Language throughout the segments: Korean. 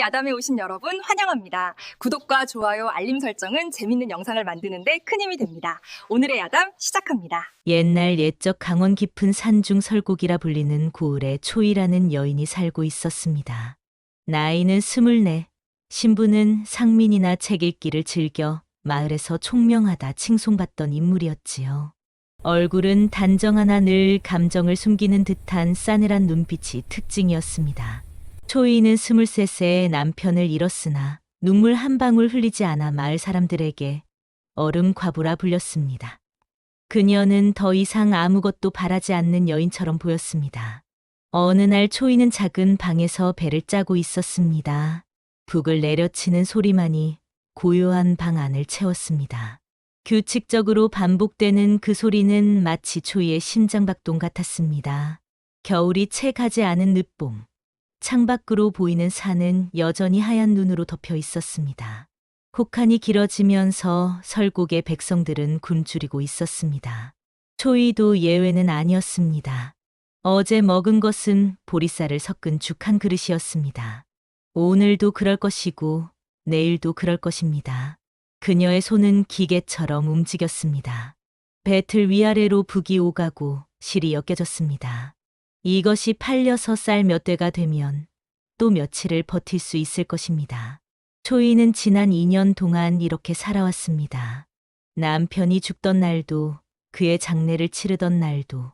야담에 오신 여러분 환영합니다. 구독과 좋아요, 알림 설정은 재밌는 영상을 만드는데 큰 힘이 됩니다. 오늘의 야담 시작합니다. 옛날 옛적 강원 깊은 산중 설국이라 불리는 고을에 초이라는 여인이 살고 있었습니다. 나이는 스물네, 신부는 상민이나 책 읽기를 즐겨 마을에서 총명하다 칭송받던 인물이었지요. 얼굴은 단정하나 늘 감정을 숨기는 듯한 싸늘한 눈빛이 특징이었습니다. 초이는 스물셋에 남편을 잃었으나 눈물 한 방울 흘리지 않아 마을 사람들에게 얼음 과부라 불렸습니다. 그녀는 더 이상 아무것도 바라지 않는 여인처럼 보였습니다. 어느 날 초이는 작은 방에서 배를 짜고 있었습니다. 북을 내려치는 소리만이 고요한 방 안을 채웠습니다. 규칙적으로 반복되는 그 소리는 마치 초이의 심장박동 같았습니다. 겨울이 채 가지 않은 늦봄. 창밖으로 보이는 산은 여전히 하얀 눈으로 덮여 있었습니다. 혹한이 길어지면서 설국의 백성들은 굶주리고 있었습니다. 초이도 예외는 아니었습니다. 어제 먹은 것은 보리쌀을 섞은 죽 한 그릇이었습니다. 오늘도 그럴 것이고 내일도 그럴 것입니다. 그녀의 손은 기계처럼 움직였습니다. 배틀 위아래로 북이 오가고 실이 엮여졌습니다. 이것이 팔려서 쌀 몇 대가 되면 또 며칠을 버틸 수 있을 것입니다. 초이는 지난 2년 동안 이렇게 살아왔습니다. 남편이 죽던 날도 그의 장례를 치르던 날도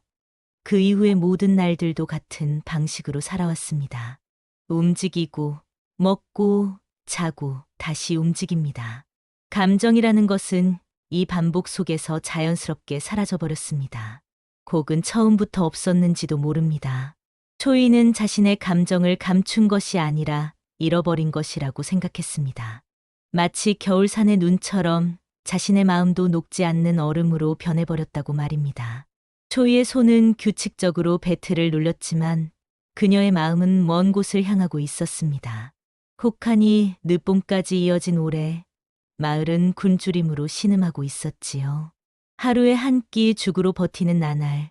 그 이후의 모든 날들도 같은 방식으로 살아왔습니다. 움직이고 먹고 자고 다시 움직입니다. 감정이라는 것은 이 반복 속에서 자연스럽게 사라져버렸습니다. 곡은 처음부터 없었는지도 모릅니다. 초이는 자신의 감정을 감춘 것이 아니라 잃어버린 것이라고 생각했습니다. 마치 겨울산의 눈처럼 자신의 마음도 녹지 않는 얼음으로 변해버렸다고 말입니다. 초이의 손은 규칙적으로 배틀을 눌렸지만 그녀의 마음은 먼 곳을 향하고 있었습니다. 혹한이 늦봄까지 이어진 올해 마을은 굶주림으로 신음하고 있었지요. 하루에 한 끼 죽으로 버티는 나날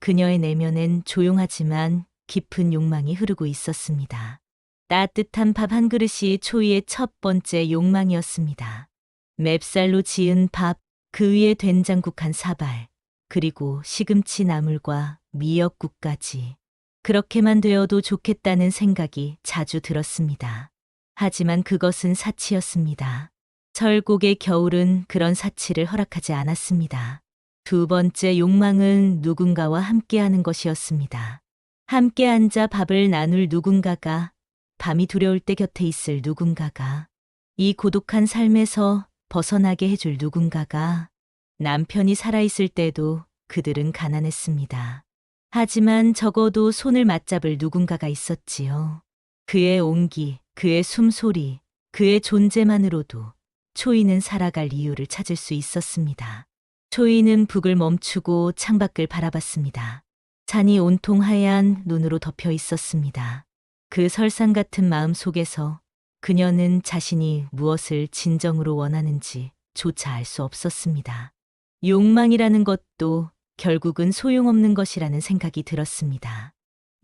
그녀의 내면엔 조용하지만 깊은 욕망이 흐르고 있었습니다. 따뜻한 밥 한 그릇이 초이의 첫 번째 욕망이었습니다. 맵쌀로 지은 밥, 그 위에 된장국 한 사발, 그리고 시금치 나물과 미역국까지. 그렇게만 되어도 좋겠다는 생각이 자주 들었습니다. 하지만 그것은 사치였습니다. 설국의 겨울은 그런 사치를 허락하지 않았습니다. 두 번째 욕망은 누군가와 함께하는 것이었습니다. 함께 앉아 밥을 나눌 누군가가, 밤이 두려울 때 곁에 있을 누군가가, 이 고독한 삶에서 벗어나게 해줄 누군가가, 남편이 살아있을 때도 그들은 가난했습니다. 하지만 적어도 손을 맞잡을 누군가가 있었지요. 그의 온기, 그의 숨소리, 그의 존재만으로도 초이는 살아갈 이유를 찾을 수 있었습니다. 초이는 북을 멈추고 창밖을 바라봤습니다. 산이 온통 하얀 눈으로 덮여 있었습니다. 그 설상 같은 마음 속에서 그녀는 자신이 무엇을 진정으로 원하는지 조차 알 수 없었습니다. 욕망이라는 것도 결국은 소용없는 것이라는 생각이 들었습니다.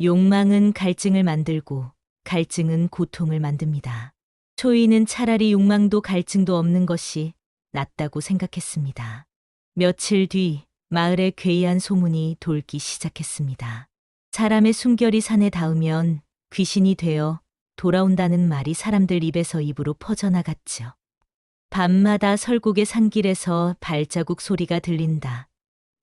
욕망은 갈증을 만들고 갈증은 고통을 만듭니다. 초이는 차라리 욕망도 갈증도 없는 것이 낫다고 생각했습니다. 며칠 뒤 마을에 괴이한 소문이 돌기 시작했습니다. 사람의 숨결이 산에 닿으면 귀신이 되어 돌아온다는 말이 사람들 입에서 입으로 퍼져나갔죠. 밤마다 설국의 산길에서 발자국 소리가 들린다.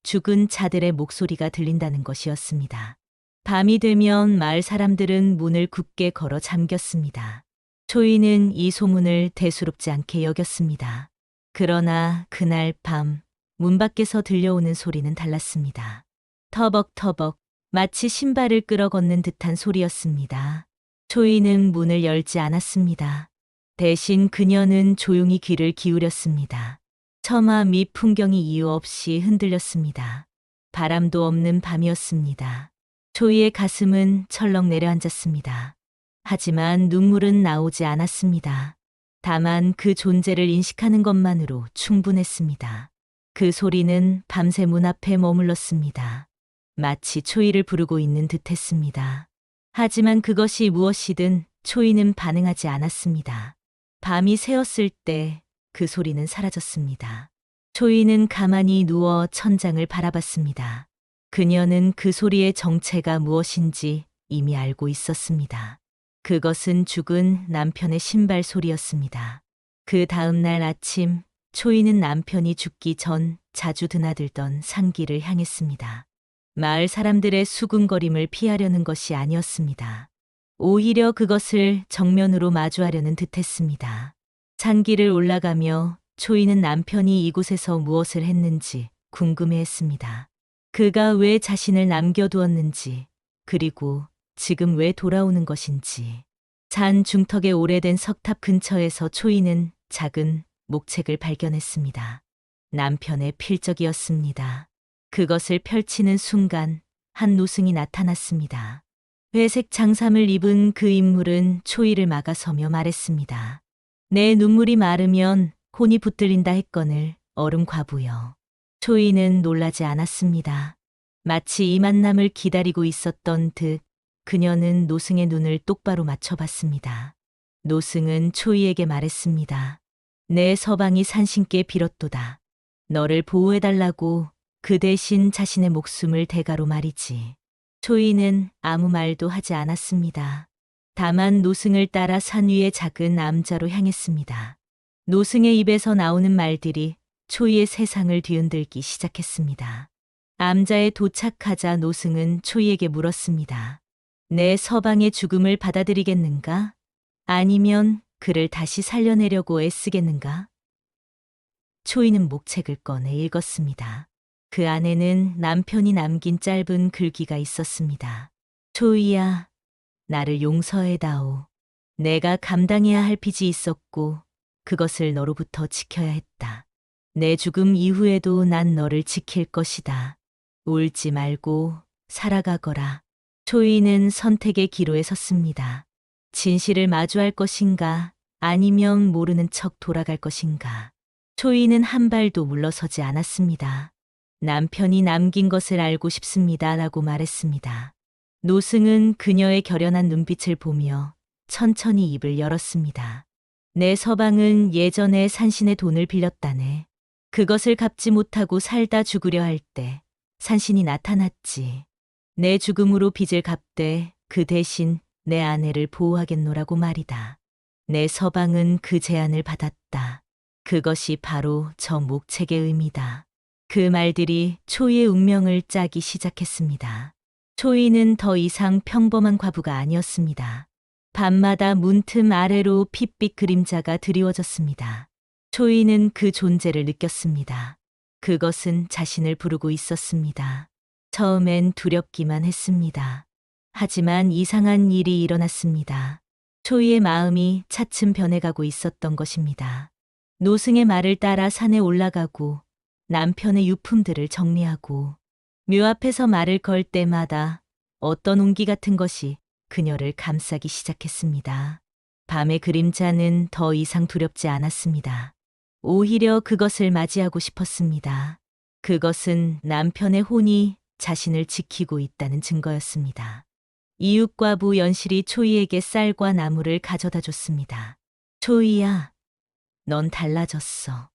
죽은 자들의 목소리가 들린다는 것이었습니다. 밤이 되면 마을 사람들은 문을 굳게 걸어 잠겼습니다. 초이는 이 소문을 대수롭지 않게 여겼습니다. 그러나 그날 밤, 문 밖에서 들려오는 소리는 달랐습니다. 터벅터벅, 마치 신발을 끌어 걷는 듯한 소리였습니다. 초이는 문을 열지 않았습니다. 대신 그녀는 조용히 귀를 기울였습니다. 처마 밑 풍경이 이유 없이 흔들렸습니다. 바람도 없는 밤이었습니다. 초이의 가슴은 철렁 내려앉았습니다. 하지만 눈물은 나오지 않았습니다. 다만 그 존재를 인식하는 것만으로 충분했습니다. 그 소리는 밤새 문 앞에 머물렀습니다. 마치 초이를 부르고 있는 듯 했습니다. 하지만 그것이 무엇이든 초이는 반응하지 않았습니다. 밤이 새었을 때 그 소리는 사라졌습니다. 초이는 가만히 누워 천장을 바라봤습니다. 그녀는 그 소리의 정체가 무엇인지 이미 알고 있었습니다. 그것은 죽은 남편의 신발 소리였습니다. 그 다음날 아침, 초이는 남편이 죽기 전 자주 드나들던 산길을 향했습니다. 마을 사람들의 수군거림을 피하려는 것이 아니었습니다. 오히려 그것을 정면으로 마주하려는 듯 했습니다. 산길을 올라가며 초이는 남편이 이곳에서 무엇을 했는지 궁금해 했습니다. 그가 왜 자신을 남겨두었는지, 그리고 지금 왜 돌아오는 것인지. 산 중턱의 오래된 석탑 근처에서 초이는 작은 목책을 발견했습니다. 남편의 필적이었습니다. 그것을 펼치는 순간 한 노승이 나타났습니다. 회색 장삼을 입은 그 인물은 초이를 막아서며 말했습니다. 내 눈물이 마르면 혼이 붙들린다 했거늘 얼음 과부여. 초이는 놀라지 않았습니다. 마치 이 만남을 기다리고 있었던 듯 그녀는 노승의 눈을 똑바로 맞춰봤습니다. 노승은 초이에게 말했습니다. 내 서방이 산신께 빌었도다. 너를 보호해달라고 그 대신 자신의 목숨을 대가로 말이지. 초이는 아무 말도 하지 않았습니다. 다만 노승을 따라 산 위의 작은 암자로 향했습니다. 노승의 입에서 나오는 말들이 초이의 세상을 뒤흔들기 시작했습니다. 암자에 도착하자 노승은 초이에게 물었습니다. 내 서방의 죽음을 받아들이겠는가? 아니면 그를 다시 살려내려고 애쓰겠는가? 초이는 목책을 꺼내 읽었습니다. 그 안에는 남편이 남긴 짧은 글귀가 있었습니다. 초이야, 나를 용서해다오. 내가 감당해야 할 빚이 있었고, 그것을 너로부터 지켜야 했다. 내 죽음 이후에도 난 너를 지킬 것이다. 울지 말고 살아가거라. 초이는 선택의 기로에 섰습니다. 진실을 마주할 것인가, 아니면 모르는 척 돌아갈 것인가. 초이는 한 발도 물러서지 않았습니다. 남편이 남긴 것을 알고 싶습니다. 라고 말했습니다. 노승은 그녀의 결연한 눈빛을 보며 천천히 입을 열었습니다. 내 서방은 예전에 산신의 돈을 빌렸다네. 그것을 갚지 못하고 살다 죽으려 할 때 산신이 나타났지. 내 죽음으로 빚을 갚되 그 대신 내 아내를 보호하겠노라고 말이다. 내 서방은 그 제안을 받았다. 그것이 바로 저 목책의 의미다. 그 말들이 초이의 운명을 짜기 시작했습니다. 초이는 더 이상 평범한 과부가 아니었습니다. 밤마다 문틈 아래로 핏빛 그림자가 드리워졌습니다. 초이는 그 존재를 느꼈습니다. 그것은 자신을 부르고 있었습니다. 처음엔 두렵기만 했습니다. 하지만 이상한 일이 일어났습니다. 초이의 마음이 차츰 변해가고 있었던 것입니다. 노승의 말을 따라 산에 올라가고 남편의 유품들을 정리하고 묘 앞에서 말을 걸 때마다 어떤 온기 같은 것이 그녀를 감싸기 시작했습니다. 밤의 그림자는 더 이상 두렵지 않았습니다. 오히려 그것을 맞이하고 싶었습니다. 그것은 남편의 혼이 자신을 지키고 있다는 증거였습니다. 이웃과부 연실이 초이에게 쌀과 나무를 가져다 줬습니다. 초이야, 넌 달라졌어.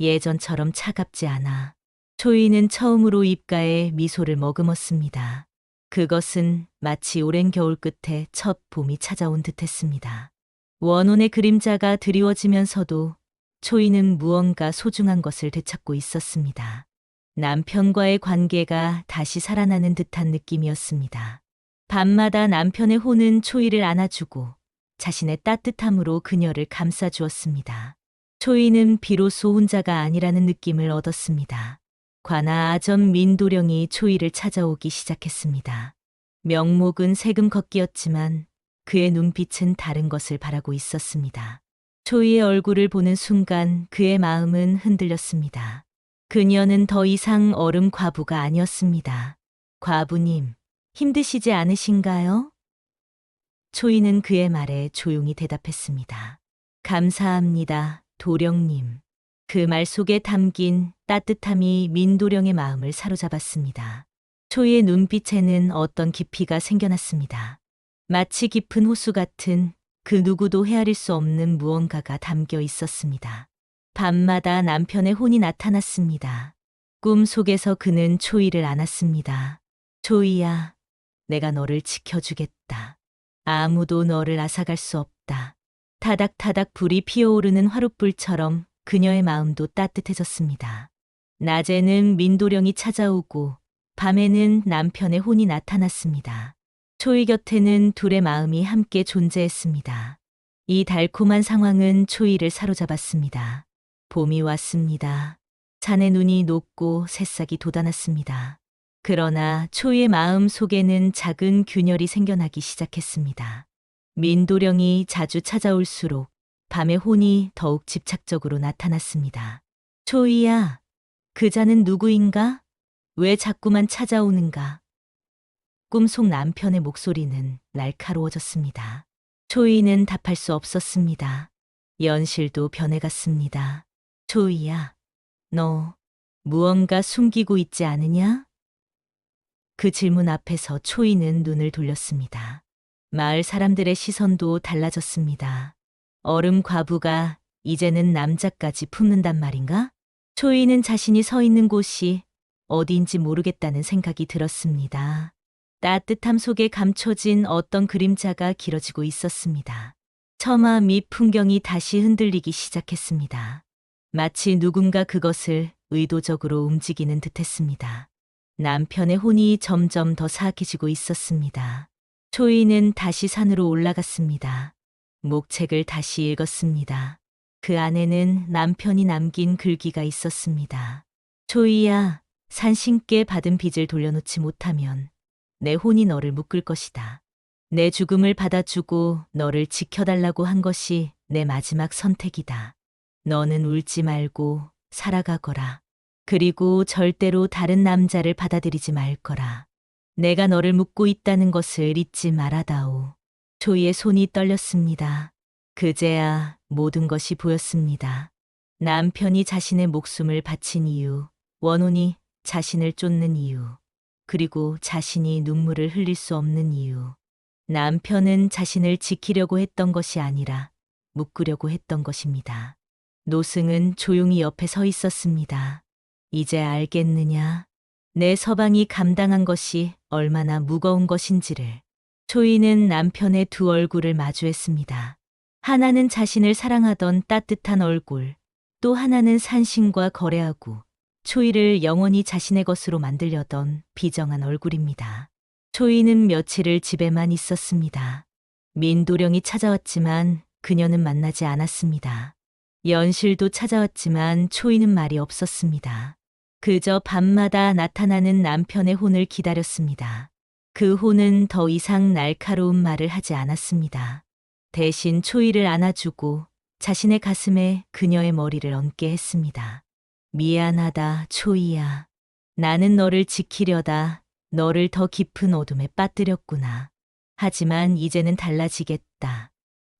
예전처럼 차갑지 않아. 초이는 처음으로 입가에 미소를 머금었습니다. 그것은 마치 오랜 겨울 끝에 첫 봄이 찾아온 듯 했습니다. 원혼의 그림자가 드리워지면서도 초이는 무언가 소중한 것을 되찾고 있었습니다. 남편과의 관계가 다시 살아나는 듯한 느낌이었습니다. 밤마다 남편의 혼은 초이를 안아주고 자신의 따뜻함으로 그녀를 감싸주었습니다. 초이는 비로소 혼자가 아니라는 느낌을 얻었습니다. 관아 아점 민도령이 초이를 찾아오기 시작했습니다. 명목은 세금 걷기였지만 그의 눈빛은 다른 것을 바라고 있었습니다. 초이의 얼굴을 보는 순간 그의 마음은 흔들렸습니다. 그녀는 더 이상 얼음 과부가 아니었습니다. 과부님, 힘드시지 않으신가요? 초이는 그의 말에 조용히 대답했습니다. 감사합니다, 도령님. 그 말 속에 담긴 따뜻함이 민도령의 마음을 사로잡았습니다. 초이의 눈빛에는 어떤 깊이가 생겨났습니다. 마치 깊은 호수 같은 그 누구도 헤아릴 수 없는 무언가가 담겨 있었습니다. 밤마다 남편의 혼이 나타났습니다. 꿈 속에서 그는 초이를 안았습니다. 초이야, 내가 너를 지켜주겠다. 아무도 너를 앗아갈 수 없다. 타닥타닥 불이 피어오르는 화롯불처럼 그녀의 마음도 따뜻해졌습니다. 낮에는 민도령이 찾아오고 밤에는 남편의 혼이 나타났습니다. 초이 곁에는 둘의 마음이 함께 존재했습니다. 이 달콤한 상황은 초이를 사로잡았습니다. 봄이 왔습니다. 산의 눈이 녹고 새싹이 돋아났습니다. 그러나 초이의 마음 속에는 작은 균열이 생겨나기 시작했습니다. 민도령이 자주 찾아올수록 밤의 혼이 더욱 집착적으로 나타났습니다. 초이야, 그자는 누구인가? 왜 자꾸만 찾아오는가? 꿈속 남편의 목소리는 날카로워졌습니다. 초이는 답할 수 없었습니다. 연실도 변해갔습니다. 초이야, 너 무언가 숨기고 있지 않으냐? 그 질문 앞에서 초이는 눈을 돌렸습니다. 마을 사람들의 시선도 달라졌습니다. 얼음 과부가 이제는 남자까지 품는단 말인가? 초이는 자신이 서 있는 곳이 어디인지 모르겠다는 생각이 들었습니다. 따뜻함 속에 감춰진 어떤 그림자가 길어지고 있었습니다. 처마 밑 풍경이 다시 흔들리기 시작했습니다. 마치 누군가 그것을 의도적으로 움직이는 듯 했습니다. 남편의 혼이 점점 더 사악해지고 있었습니다. 초이는 다시 산으로 올라갔습니다. 목책을 다시 읽었습니다. 그 안에는 남편이 남긴 글귀가 있었습니다. 초이야, 산신께 받은 빚을 돌려놓지 못하면 내 혼이 너를 묶을 것이다. 내 죽음을 받아주고 너를 지켜달라고 한 것이 내 마지막 선택이다. 너는 울지 말고 살아가거라. 그리고 절대로 다른 남자를 받아들이지 말 거라. 내가 너를 묻고 있다는 것을 잊지 말아다오. 조이의 손이 떨렸습니다. 그제야 모든 것이 보였습니다. 남편이 자신의 목숨을 바친 이유, 원혼이 자신을 쫓는 이유, 그리고 자신이 눈물을 흘릴 수 없는 이유. 남편은 자신을 지키려고 했던 것이 아니라 묶으려고 했던 것입니다. 노승은 조용히 옆에 서 있었습니다. 이제 알겠느냐? 내 서방이 감당한 것이 얼마나 무거운 것인지를. 초이는 남편의 두 얼굴을 마주했습니다. 하나는 자신을 사랑하던 따뜻한 얼굴, 또 하나는 산신과 거래하고 초이를 영원히 자신의 것으로 만들려던 비정한 얼굴입니다. 초이는 며칠을 집에만 있었습니다. 민도령이 찾아왔지만 그녀는 만나지 않았습니다. 연실도 찾아왔지만 초이는 말이 없었습니다. 그저 밤마다 나타나는 남편의 혼을 기다렸습니다. 그 혼은 더 이상 날카로운 말을 하지 않았습니다. 대신 초이를 안아주고 자신의 가슴에 그녀의 머리를 얹게 했습니다. 미안하다, 초이야. 나는 너를 지키려다 너를 더 깊은 어둠에 빠뜨렸구나. 하지만 이제는 달라지겠다.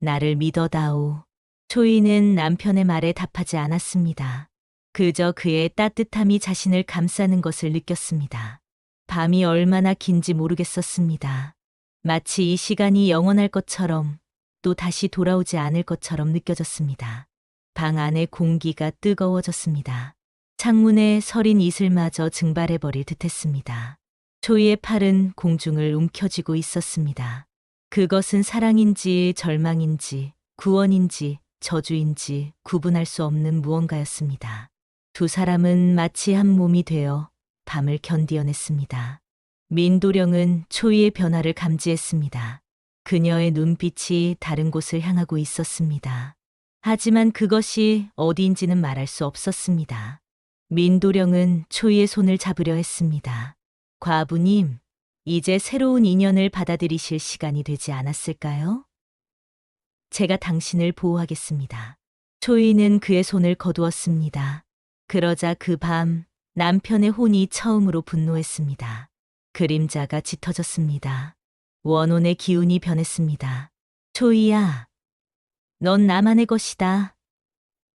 나를 믿어다오. 초이는 남편의 말에 답하지 않았습니다. 그저 그의 따뜻함이 자신을 감싸는 것을 느꼈습니다. 밤이 얼마나 긴지 모르겠었습니다. 마치 이 시간이 영원할 것처럼 또 다시 돌아오지 않을 것처럼 느껴졌습니다. 방 안의 공기가 뜨거워졌습니다. 창문에 서린 이슬마저 증발해버릴 듯했습니다. 초이의 팔은 공중을 움켜쥐고 있었습니다. 그것은 사랑인지 절망인지 구원인지 저주인지 구분할 수 없는 무언가였습니다. 두 사람은 마치 한 몸이 되어 밤을 견디어냈습니다. 민도령은 초이의 변화를 감지했습니다. 그녀의 눈빛이 다른 곳을 향하고 있었습니다. 하지만 그것이 어디인지는 말할 수 없었습니다. 민도령은 초이의 손을 잡으려 했습니다. 과부님, 이제 새로운 인연을 받아들이실 시간이 되지 않았을까요? 제가 당신을 보호하겠습니다. 초이는 그의 손을 거두었습니다. 그러자 그 밤 남편의 혼이 처음으로 분노했습니다. 그림자가 짙어졌습니다. 원혼의 기운이 변했습니다. 초이야, 넌 나만의 것이다.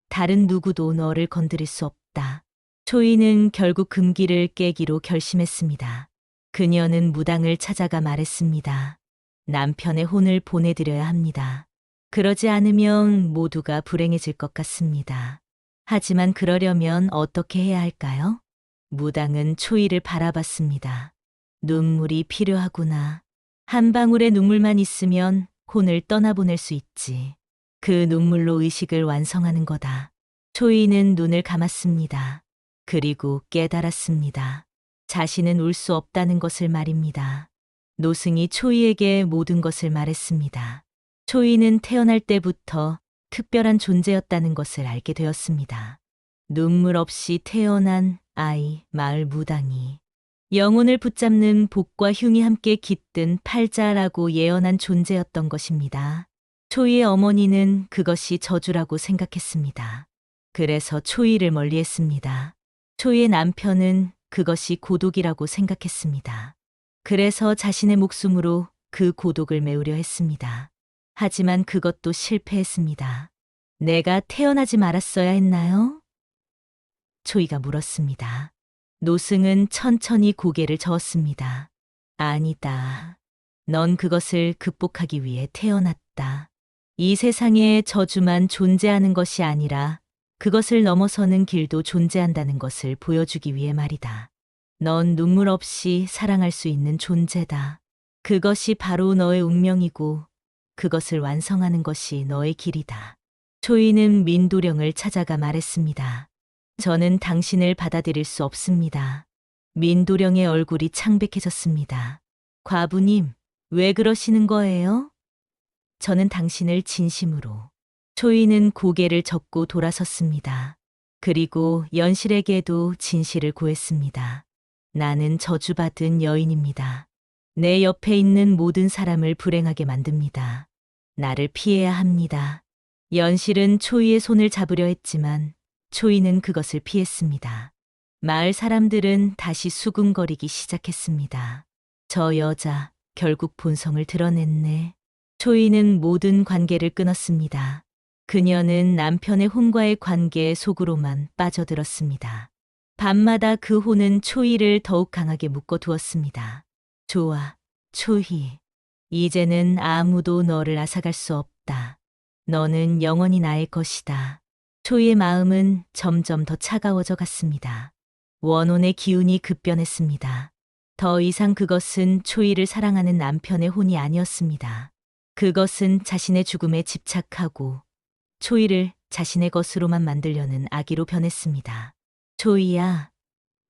다른 누구도 너를 건드릴 수 없다. 초이는 결국 금기를 깨기로 결심했습니다. 그녀는 무당을 찾아가 말했습니다. 남편의 혼을 보내드려야 합니다. 그러지 않으면 모두가 불행해질 것 같습니다. 하지만 그러려면 어떻게 해야 할까요? 무당은 초이를 바라봤습니다. 눈물이 필요하구나. 한 방울의 눈물만 있으면 혼을 떠나보낼 수 있지. 그 눈물로 의식을 완성하는 거다. 초이는 눈을 감았습니다. 그리고 깨달았습니다. 자신은 울 수 없다는 것을 말입니다. 노승이 초이에게 모든 것을 말했습니다. 초이는 태어날 때부터 특별한 존재였다는 것을 알게 되었습니다. 눈물 없이 태어난 아이, 마을 무당이. 영혼을 붙잡는 복과 흉이 함께 깃든 팔자라고 예언한 존재였던 것입니다. 초이의 어머니는 그것이 저주라고 생각했습니다. 그래서 초이를 멀리했습니다. 초이의 남편은 그것이 고독이라고 생각했습니다. 그래서 자신의 목숨으로 그 고독을 메우려 했습니다. 하지만 그것도 실패했습니다. 내가 태어나지 말았어야 했나요? 초이가 물었습니다. 노승은 천천히 고개를 저었습니다. 아니다. 넌 그것을 극복하기 위해 태어났다. 이 세상에 저주만 존재하는 것이 아니라 그것을 넘어서는 길도 존재한다는 것을 보여주기 위해 말이다. 넌 눈물 없이 사랑할 수 있는 존재다. 그것이 바로 너의 운명이고 그것을 완성하는 것이 너의 길이다. 초이는 민도령을 찾아가 말했습니다. 저는 당신을 받아들일 수 없습니다. 민도령의 얼굴이 창백해졌습니다. 과부님, 왜 그러시는 거예요? 저는 당신을 진심으로. 초이는 고개를 젓고 돌아섰습니다. 그리고 연실에게도 진실을 구했습니다. 나는 저주받은 여인입니다. 내 옆에 있는 모든 사람을 불행하게 만듭니다. 나를 피해야 합니다. 연실은 초이의 손을 잡으려 했지만 초이는 그것을 피했습니다. 마을 사람들은 다시 수군거리기 시작했습니다. 저 여자 결국 본성을 드러냈네. 초이는 모든 관계를 끊었습니다. 그녀는 남편의 혼과의 관계에 속으로만 빠져들었습니다. 밤마다 그 혼은 초이를 더욱 강하게 묶어두었습니다. 좋아, 초희. 이제는 아무도 너를 앗아갈 수 없다. 너는 영원히 나의 것이다. 초이의 마음은 점점 더 차가워져 갔습니다. 원혼의 기운이 급변했습니다. 더 이상 그것은 초이를 사랑하는 남편의 혼이 아니었습니다. 그것은 자신의 죽음에 집착하고 초이를 자신의 것으로만 만들려는 아기로 변했습니다. 초이야,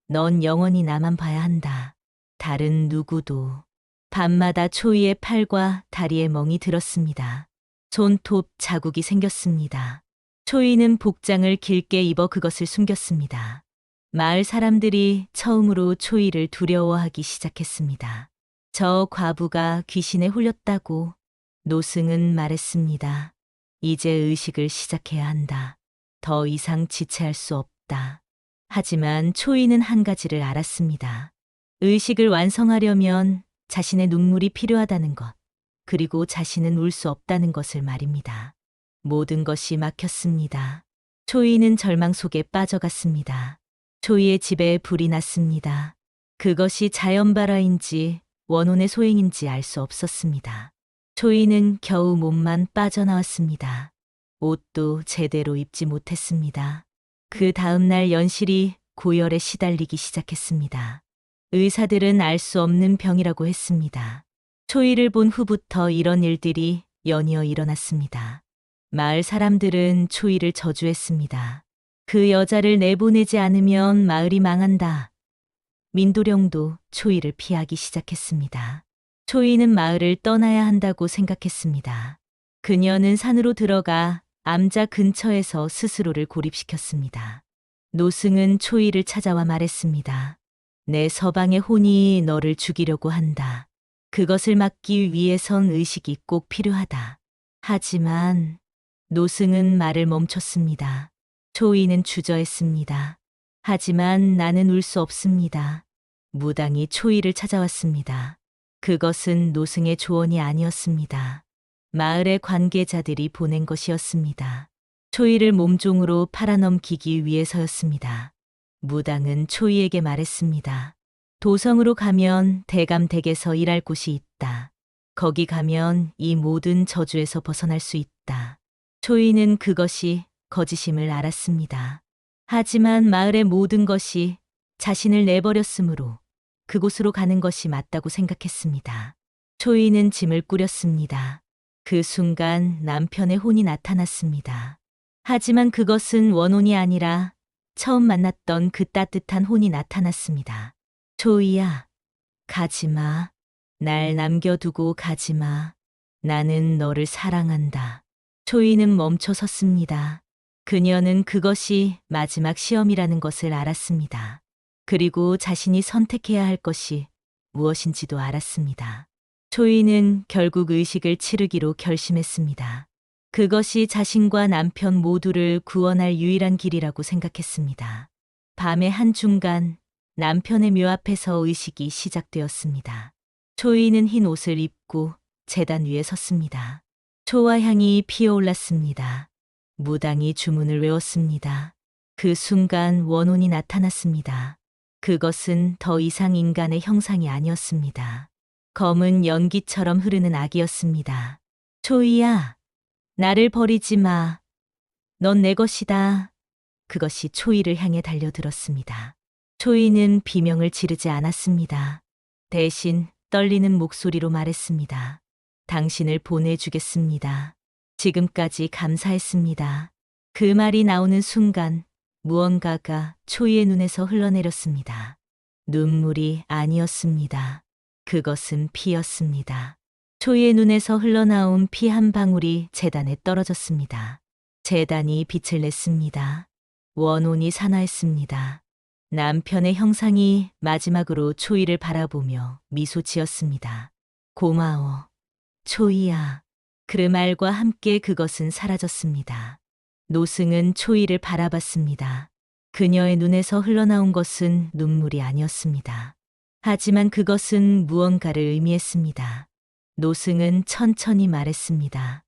넌 영원히 나만 봐야 한다. 다른 누구도. 밤마다 초이의 팔과 다리에 멍이 들었습니다. 손톱 자국이 생겼습니다. 초이는 복장을 길게 입어 그것을 숨겼습니다. 마을 사람들이 처음으로 초이를 두려워하기 시작했습니다. 저 과부가 귀신에 홀렸다고 노승은 말했습니다. 이제 의식을 시작해야 한다. 더 이상 지체할 수 없다. 하지만 초이는 한 가지를 알았습니다. 의식을 완성하려면 자신의 눈물이 필요하다는 것, 그리고 자신은 울 수 없다는 것을 말입니다. 모든 것이 막혔습니다. 초이는 절망 속에 빠져갔습니다. 초이의 집에 불이 났습니다. 그것이 자연발화인지 원혼의 소행인지 알 수 없었습니다. 초이는 겨우 몸만 빠져나왔습니다. 옷도 제대로 입지 못했습니다. 그 다음날 연실이 고열에 시달리기 시작했습니다. 의사들은 알 수 없는 병이라고 했습니다. 초이를 본 후부터 이런 일들이 연이어 일어났습니다. 마을 사람들은 초이를 저주했습니다. 그 여자를 내보내지 않으면 마을이 망한다. 민도령도 초이를 피하기 시작했습니다. 초이는 마을을 떠나야 한다고 생각했습니다. 그녀는 산으로 들어가 암자 근처에서 스스로를 고립시켰습니다. 노승은 초이를 찾아와 말했습니다. 내 서방의 혼이 너를 죽이려고 한다. 그것을 막기 위해선 의식이 꼭 필요하다. 하지만 노승은 말을 멈췄습니다. 초이는 주저했습니다. 하지만 나는 울 수 없습니다. 무당이 초이를 찾아왔습니다. 그것은 노승의 조언이 아니었습니다. 마을의 관계자들이 보낸 것이었습니다. 초이를 몸종으로 팔아넘기기 위해서였습니다. 무당은 초이에게 말했습니다. 도성으로 가면 대감댁에서 일할 곳이 있다. 거기 가면 이 모든 저주에서 벗어날 수 있다. 초이는 그것이 거짓임을 알았습니다. 하지만 마을의 모든 것이 자신을 내버렸으므로 그곳으로 가는 것이 맞다고 생각했습니다. 초이는 짐을 꾸렸습니다. 그 순간 남편의 혼이 나타났습니다. 하지만 그것은 원혼이 아니라 처음 만났던 그 따뜻한 혼이 나타났습니다. 초이야, 가지 마. 날 남겨두고 가지 마. 나는 너를 사랑한다. 초이는 멈춰 섰습니다. 그녀는 그것이 마지막 시험이라는 것을 알았습니다. 그리고 자신이 선택해야 할 것이 무엇인지도 알았습니다. 초이는 결국 의식을 치르기로 결심했습니다. 그것이 자신과 남편 모두를 구원할 유일한 길이라고 생각했습니다. 밤의 한중간 남편의 묘 앞에서 의식이 시작되었습니다. 초이는 흰 옷을 입고 재단 위에 섰습니다. 초와 향이 피어올랐습니다. 무당이 주문을 외웠습니다. 그 순간 원혼이 나타났습니다. 그것은 더 이상 인간의 형상이 아니었습니다. 검은 연기처럼 흐르는 악이었습니다. 초이야, 나를 버리지 마. 넌 내 것이다. 그것이 초이를 향해 달려들었습니다. 초이는 비명을 지르지 않았습니다. 대신 떨리는 목소리로 말했습니다. 당신을 보내주겠습니다. 지금까지 감사했습니다. 그 말이 나오는 순간 무언가가 초이의 눈에서 흘러내렸습니다. 눈물이 아니었습니다. 그것은 피였습니다. 초이의 눈에서 흘러나온 피 한 방울이 재단에 떨어졌습니다. 재단이 빛을 냈습니다. 원혼이 산화했습니다. 남편의 형상이 마지막으로 초이를 바라보며 미소 지었습니다. 고마워. 초이야. 그 말과 함께 그것은 사라졌습니다. 노승은 초이를 바라봤습니다. 그녀의 눈에서 흘러나온 것은 눈물이 아니었습니다. 하지만 그것은 무언가를 의미했습니다. 노승은 천천히 말했습니다.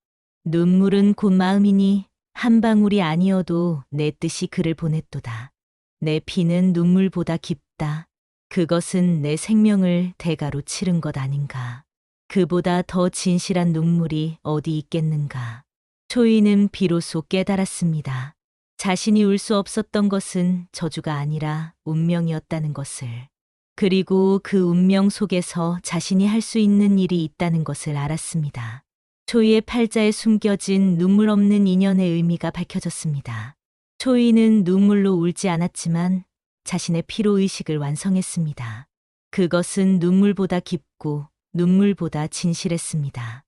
눈물은 곧 마음이니 한 방울이 아니어도 내 뜻이 그를 보냈도다. 내 피는 눈물보다 깊다. 그것은 내 생명을 대가로 치른 것 아닌가. 그보다 더 진실한 눈물이 어디 있겠는가. 초이는 비로소 깨달았습니다. 자신이 울 수 없었던 것은 저주가 아니라 운명이었다는 것을. 그리고 그 운명 속에서 자신이 할 수 있는 일이 있다는 것을 알았습니다. 초이의 팔자에 숨겨진 눈물 없는 인연의 의미가 밝혀졌습니다. 초이는 눈물로 울지 않았지만 자신의 피로 의식을 완성했습니다. 그것은 눈물보다 깊고 눈물보다 진실했습니다.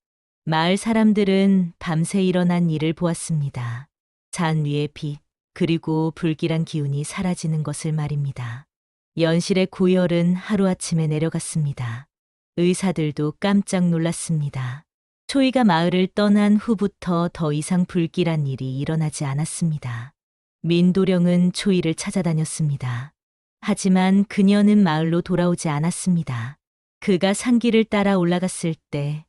마을 사람들은 밤새 일어난 일을 보았습니다. 잔 위의 빛, 그리고 불길한 기운이 사라지는 것을 말입니다. 연실의 고열은 하루아침에 내려갔습니다. 의사들도 깜짝 놀랐습니다. 초이가 마을을 떠난 후부터 더 이상 불길한 일이 일어나지 않았습니다. 민도령은 초이를 찾아다녔습니다. 하지만 그녀는 마을로 돌아오지 않았습니다. 그가 산길을 따라 올라갔을 때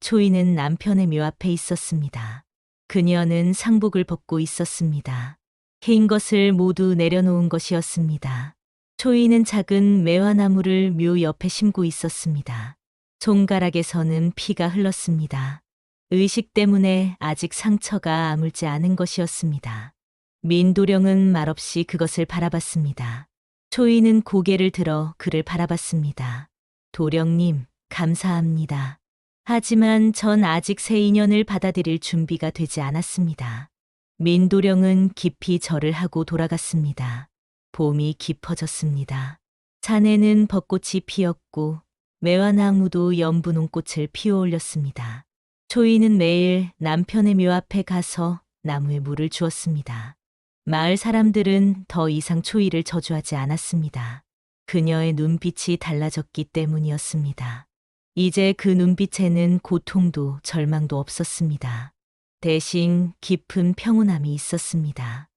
초이는 남편의 묘 앞에 있었습니다. 그녀는 상복을 벗고 있었습니다. 흰 것을 모두 내려놓은 것이었습니다. 초이는 작은 매화나무를 묘 옆에 심고 있었습니다. 손가락에서는 피가 흘렀습니다. 의식 때문에 아직 상처가 아물지 않은 것이었습니다. 민도령은 말없이 그것을 바라봤습니다. 초이는 고개를 들어 그를 바라봤습니다. 도령님, 감사합니다. 하지만 전 아직 새 인연을 받아들일 준비가 되지 않았습니다. 민도령은 깊이 절을 하고 돌아갔습니다. 봄이 깊어졌습니다. 산에는 벚꽃이 피었고 매화나무도 연분홍 꽃을 피워 올렸습니다. 초이는 매일 남편의 묘 앞에 가서 나무에 물을 주었습니다. 마을 사람들은 더 이상 초이를 저주하지 않았습니다. 그녀의 눈빛이 달라졌기 때문이었습니다. 이제 그 눈빛에는 고통도 절망도 없었습니다. 대신 깊은 평온함이 있었습니다.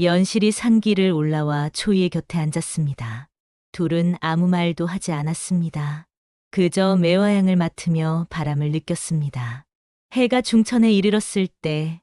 연실이 산길을 올라와 초이의 곁에 앉았습니다. 둘은 아무 말도 하지 않았습니다. 그저 매화향을 맡으며 바람을 느꼈습니다. 해가 중천에 이르렀을 때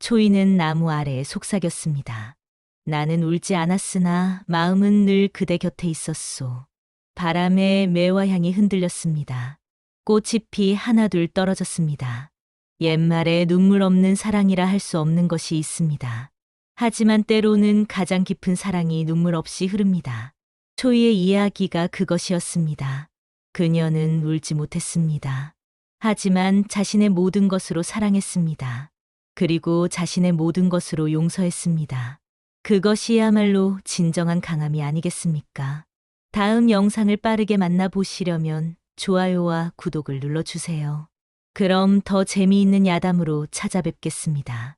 초이는 나무 아래에 속삭였습니다. 나는 울지 않았으나 마음은 늘 그대 곁에 있었소. 바람에 매화향이 흔들렸습니다. 꽃잎이 하나둘 떨어졌습니다. 옛말에 눈물 없는 사랑이라 할 수 없는 것이 있습니다. 하지만 때로는 가장 깊은 사랑이 눈물 없이 흐릅니다. 초이의 이야기가 그것이었습니다. 그녀는 울지 못했습니다. 하지만 자신의 모든 것으로 사랑했습니다. 그리고 자신의 모든 것으로 용서했습니다. 그것이야말로 진정한 강함이 아니겠습니까? 다음 영상을 빠르게 만나보시려면 좋아요와 구독을 눌러주세요. 그럼 더 재미있는 야담으로 찾아뵙겠습니다.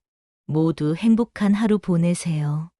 모두 행복한 하루 보내세요.